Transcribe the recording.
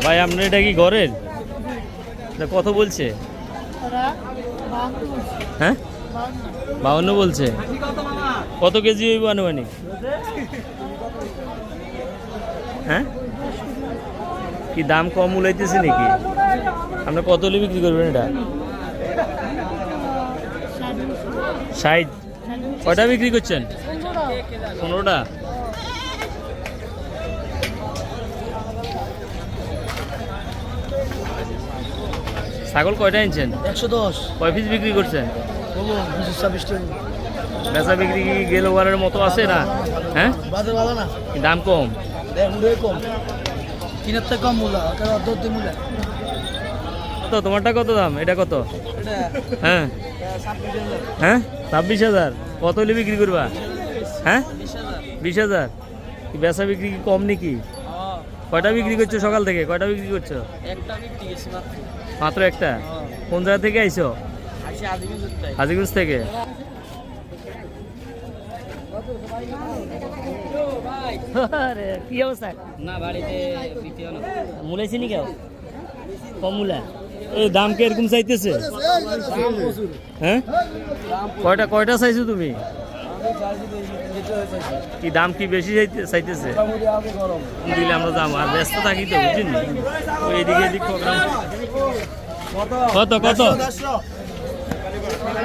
ভাই আপনার এটা কি ঘরের কত বলছে? বলছে। হ্যাঁ? বাউন্ন বলছে? কত কেজি হইব আনুমানিক? হ্যাঁ? কি দাম কম উলাইতেছে নাকি? আপনার কত হলে বিক্রি করবেন এটা? ষাট। কয়টা বিক্রি করছেন? পনেরোটা? ছাগল কয়টা আনছেন? একশো দশ। কয় পিস বিক্রি করছেন? বেচা বিক্রি কি গেল ওয়ারের মতো আছে না? হ্যাঁ? দাম কম? কম। কিনার থেকে কম মূল্য কত? তোমারটা কত দাম? এটা কত? হ্যাঁ। হ্যাঁ? ছাব্বিশ হাজার? কত হলে বিক্রি করবা? হ্যাঁ? বিশ হাজার। বেচা বিক্রি কি কম নাকি? কয়টা বিক্রি করছ সকাল থেকে? কয়টা বিক্রি করছ? একটা বিক্রি গেছি মাত্র। মাত্র একটা? কোন জায়গা থেকে আইছো? আসে হাজিগঞ্জ থেকে। আরে কি অবস্থা? না বাড়িতে দ্বিতীয় নি। কেউ? এই দাম কে এরকম চাইতেছে হ্যাঁ? কয়টা কয়টা চাইছো তুমি? কি দাম কি বেশি চাইতে- চাইতেছে? দিলে আমরা দাম আর ব্যস্ত থাকি তো ওই এদিকে এদিক প্রোগ্রাম কত কত? পরে